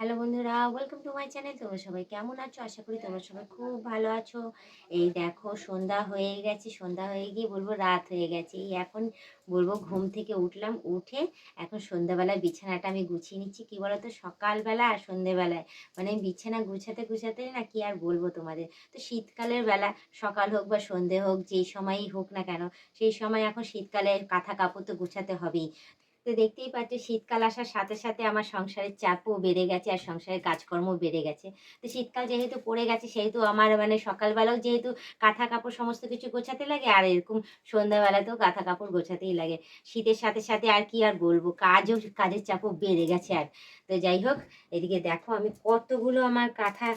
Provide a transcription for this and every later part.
Hello বন্ধুরা welcome to my channel তোমরা সবাই কেমন আছো? আশা করি তোমরা সবাই খুব ভালো আছো। এই দেখো, সন্ধ্যা হয়ে গেছে, সন্ধ্যা হয়ে গিয়ে বলব রাত হয়ে গেছে। এই এখন বলব ঘুম থেকে উঠলাম, উঠে এখন সন্ধ্যাবেলায় বিছানাটা আমি গুছিয়ে নিচ্ছি। কী বলো তো সকালবেলা আর সন্ধ্যেবেলায়। মানে বিছানা গুছাতে গুছাতে না কি আর বলব তোমাদের? তো শীতকালের বেলা, সকাল হোক বা সন্ধে হোক, যেই সময়ই হোক না কেন, সেই সময় এখন শীতকালে কাঁথা কাপড় তো গুছাতে হবেই। তো দেখতেই পাচ্ছ শীতকাল আসার সাথে সাথে আমার সংসারের চাপও বেড়ে গেছে আর সংসারের কাজকর্ম বেড়ে গেছে। তো শীতকাল যেহেতু পড়ে গেছে, সেহেতু আমার মানে সকালবেলাও যেহেতু কাঁথা কাপড় সমস্ত কিছু গোছাতে লাগে আর এরকম সন্ধ্যাবেলাতেও কাঁথা কাপড় গোছাতেই লাগে। শীতের সাথে সাথে আর কি আর বলব, কাজও, কাজের চাপও বেড়ে গেছে আর। তো যাই হোক, এদিকে দেখো আমি কতগুলো আমার কাঁথা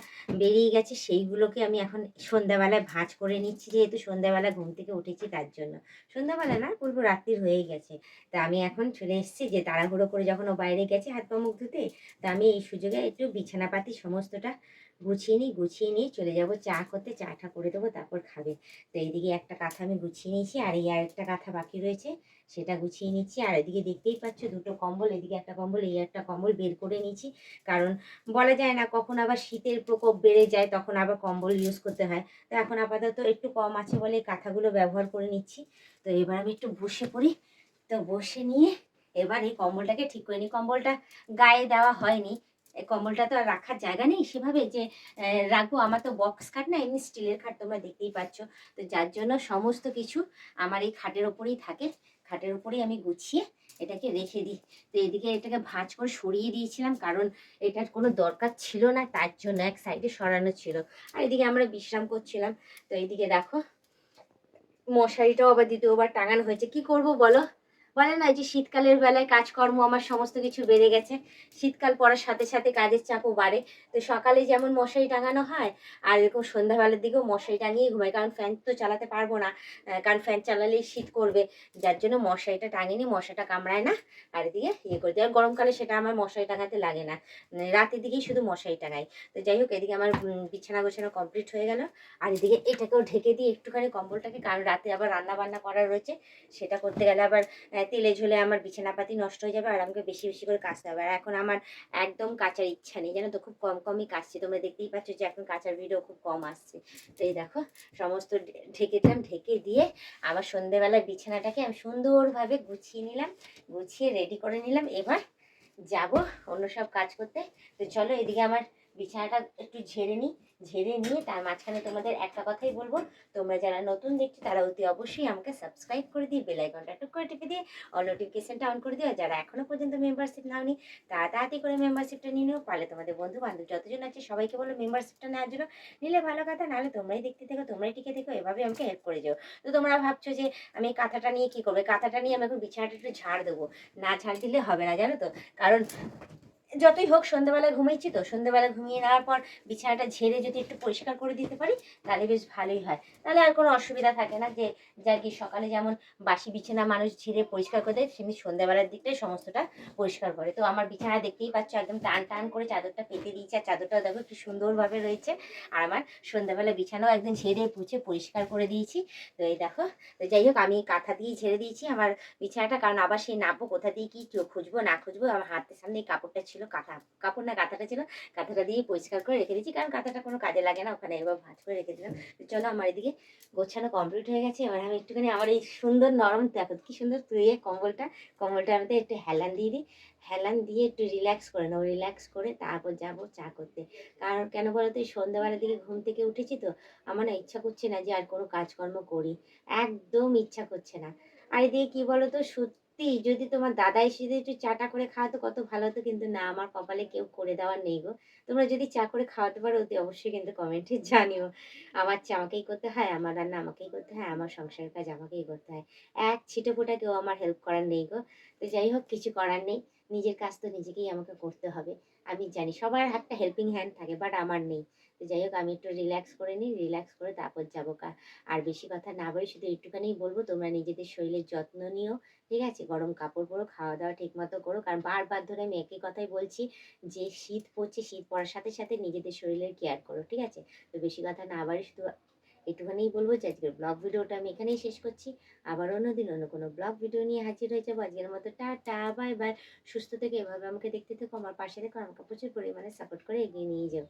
বেরিয়ে গেছে, সেইগুলোকে আমি এখন সন্ধ্যাবেলায় ভাঁজ করে নিচ্ছি যেহেতু সন্ধ্যাবেলা ঘুম থেকে উঠেছি তার জন্য। সন্ধ্যাবেলা না বলব রাত্রির হয়েই গেছে। তা আমি এখন চলে এসেছি যে তাড়াহুড়ো করে যখন ও বাইরে গেছে হাত পা মুখ ধুতে, তা আমি এই সুযোগে একটু বিছানাপাতি সমস্তটা গুছিয়ে নিই, গুছিয়ে নিয়ে চলে যাব, চা করতে চাটা করে দেবো, তারপর খাবে। তো এইদিকে একটা কাঁথা আমি গুছিয়ে নিয়েছি, আর এই আরেকটা কাঁথা বাকি রয়েছে, সেটা গুছিয়ে নিচ্ছি। আর এদিকে দেখতেই পাচ্ছ দুটো কম্বল, এদিকে একটা কম্বল, এই একটা কম্বল বের করে নিয়েছি। কারণ বলা যায় না, কখন আবার শীতের প্রকোপ বেড়ে যায়, তখন আবার কম্বল ইউজ করতে হয়। তো এখন আপাতত একটু কম আছে বলে কাঁথাগুলো ব্যবহার করে নিচ্ছি। তো এবার আমি একটু বসে পড়ি। তো বসে নিয়ে এবার এই কম্বলটাকে ঠিক করে নিই কম্বলটা গায়ে দেওয়া হয়নি। কম্বলটা তো আর রাখার জায়গা নেই। সেভাবে যে রাখব, আমার তো বক্স খাট না, এমনি স্টিলের খাট তোমরা দেখতেই পাচ্ছ। তো যার জন্য সমস্ত কিছু আমার এই খাটের ওপরেই থাকে। খাটের ওপরেই আমি গুছিয়ে এটাকে রেখে দিই। তো এদিকে এটাকে ভাঁজ করে সরিয়ে দিয়েছিলাম, কারণ এটার কোনো দরকার ছিল না, তার জন্য এক সাইডে সরানো ছিল। আর এদিকে আমরা বিশ্রাম করছিলাম। তো এইদিকে দেখো, মশারিটাও আবার দ্বিতীয়বার টাঙানো হয়েছে। কি করব বলো? বলে না যে শীতকালের বেলায় কাজকর্ম আমার সমস্ত কিছু বেড়ে গেছে। শীতকাল পড়ার সাথে সাথে কাজের চাপও বাড়ে। তো সকালে যেমন মশারি টাঙানো হয়, আর এরকম সন্ধ্যাবেলার দিকেও মশারি টাঙিয়ে ঘুমাই, কারণ ফ্যান তো চালাতে পারব না। কারণ ফ্যান চালালেই শীত করবে। যার জন্য মশারিটা টাঙিয়ে নিই মশাটা কামড়ায় না। আর এদিকে ইয়ে করে দিই আর গরমকালে সেটা আমার মশারি টাঙাতে লাগে না। মানে রাতের দিকেই শুধু মশারি টাঙাই। তো যাই হোক, এদিকে আমার বিছানা গোছানো কমপ্লিট হয়ে গেল। আর এদিকে এটাকেও ঢেকে দিয়ে একটুখানি কম্বলটাকে, কারণ রাতে আবার রান্না বান্না করার রয়েছে, সেটা করতে গেলে আবার তেলে ঝোলে আমার বিছানাপাতি নষ্ট হয়ে যাবে আর আমাকে বেশি বেশি করে কাচতে হবে। আর এখন আমার একদম কাচার ইচ্ছা নেই, জানো তো? খুব কম কমই কাচছি। তোমরা দেখতেই পাচ্ছ যে এখন কাচার ভিডিও খুব কম আসছে। তো এই দেখো, সমস্ত ঢেকে দিলাম, ঢেকে দিয়ে আবার সন্ধেবেলায় বিছানাটাকে আমি সুন্দরভাবে গুছিয়ে নিলাম, গুছিয়ে রেডি করে নিলাম। এবার যাব অন্য সব কাজ করতে। তো চলো এদিকে আমার বিছানাটা একটু ঝেড়ে নিই ঝেড়ে নিয়ে তার মাঝখানে তোমাদের একটা কথাই বলব। তোমরা যারা নতুন দেখছ, তারা অতি অবশ্যই আমাকে সাবস্ক্রাইব করে দিয়ে বেল আইকনটা টুক করে টিপে দিয়ে অল নোটিফিকেশনটা অন করে দিও। যারা এখনও পর্যন্ত মেম্বারশিপ নাও নাওনি তাড়াতাড়ি করে মেম্বারশিপটা নিয়ে নিও, পারলে তোমাদের বন্ধু বান্ধব যতজন আছে, সবাইকে বলো মেম্বারশিপটা নেওয়ার জন্য। নিলে ভালো কথা, নাহলে তোমরাই দেখতে থেকো, তোমরাই টিকে থেকো, এভাবে আমাকে হেল্প করে যাও। তো তোমরা ভাবছ যে আমি কাঁথাটা নিয়ে কী করব? কাঁথাটা নিয়ে আমি এখন বিছানাটা একটু ঝাড় দেবো। না ঝাড় দিলে হবে না, জানো তো? কারণ যতই হোক সন্ধ্যাবেলায় ঘুমাইছি তো, সন্ধ্যাবেলা ঘুমিয়ে নেওয়ার পর বিছানাটা ঝেড়ে যদি একটু পরিষ্কার করে দিতে পারি, তাহলে বেশ ভালোই হয়। তাহলে আর কোনো অসুবিধা থাকে না যে যা কি সকালে যেমন বাসি বিছানা মানুষ ঝেড়ে পরিষ্কার করে দেয়, সেমনি সন্ধ্যাবেলার দিকটাই সমস্তটা পরিষ্কার করে। তো আমার বিছানা দেখতেই পাচ্ছ, একদম টান টান করে চাদরটা পেতে দিয়েছে, আর চাদরটাও দেখো কি সুন্দরভাবে রয়েছে। আর আমার সন্ধ্যাবেলা বিছানাও একদম ঝেড়ে পুছে পরিষ্কার করে দিয়েছি। তো এই দেখো, তো যাই হোক, আমি কাঁথা দিয়ে ঝেড়ে দিয়েছি আমার বিছানাটা, কারণ আবার সেই নাপো কোথা দিয়ে কি খুঁজবো, না খুঁজবো, আমার হাতের সামনে এই কাপড়টা ছিল কাঁথা, কাপড় না কাঁথাটা ছিল, কাঁথাটা দিয়ে পরিষ্কার করে রেখে দিয়েছি, কারণ কাঁথাটা কোনো কাজে লাগে না, ওখানে এবার ভাঁজ করে রেখে দিলাম। চলো আমার এদিকে গোছানো কমপ্লিট হয়ে গেছে, এবার আমি একটুখানি আমার এই সুন্দর নরম, দেখো কি সুন্দর তুইয়ে কম্বলটা কম্বলটার মধ্যে একটু হেলান দিয়ে দিই, হেলান দিয়ে একটু রিল্যাক্স করে নেব রিল্যাক্স করে তারপর যাব চা করতে। কারণ কেন বলো তো সন্ধ্যাবেলার দিকে ঘুম থেকে উঠেছি তো, আমার না ইচ্ছা করছে না যে আর কোনো কাজকর্ম করি, একদম ইচ্ছা করছে না। আর এদিকে কী বলো তো সত্যি যদি তোমার দাদা এসে যদি একটু চাটা করে খাওয়াতো কত ভালো হতো। কিন্তু না, আমার কপালে কেউ করে দেওয়ার নেই গো। তোমরা যদি চা করে খাওয়াতে পারো, অতি অবশ্যই কিন্তু কমেন্টে জানিও। আমার চা আমাকেই করতে হয়, আমার রান্না আমাকেই করতে হয়, আমার সংসারের কাজ আমাকেই করতে হয়। এক ছিটে ফোটা কেউ আমার হেল্প করার নেই গো। তো যাই হোক, কিছু করার নেই। নিজের কাজ তো নিজেকেই আমাকে করতে হবে। আমি জানি সবার একটা হেল্পিং হ্যান্ড থাকে বাট আমার নেই। তো যাই হোক, আমি একটু রিল্যাক্স করে নিই রিল্যাক্স করে তারপর যাব আর বেশি কথা না বলে শুধু একটুখানি বলব, তোমরা নিজেদের শরীরের যত্ন নিও, ঠিক আছে? গরম কাপড় পরো, খাওয়া দাওয়া ঠিক মতো করো। কারণ বারবার ধরে আমি একই কথাই বলছি যে, শীত পড়ছে, শীত পড়ার সাথে সাথে নিজেদের শরীরের কেয়ার করো, ঠিক আছে? তো বেশি কথা না বাড়ি শুধু একটুখানি বলব যে, আজকের ব্লগ ভিডিওটা আমি এখানেই শেষ করছি। আবার অন্যদিন অন্য কোনো ব্লগ ভিডিও নিয়ে হাজির হয়ে যাব। আজকের মতো টাটা বাই বাই সুস্থ থেকে এভাবে আমাকে দেখতে থেকো, আমার পাশে দেখো আমাকে প্রচুর পরিমাণে সাপোর্ট করে এগিয়ে নিয়ে যাও।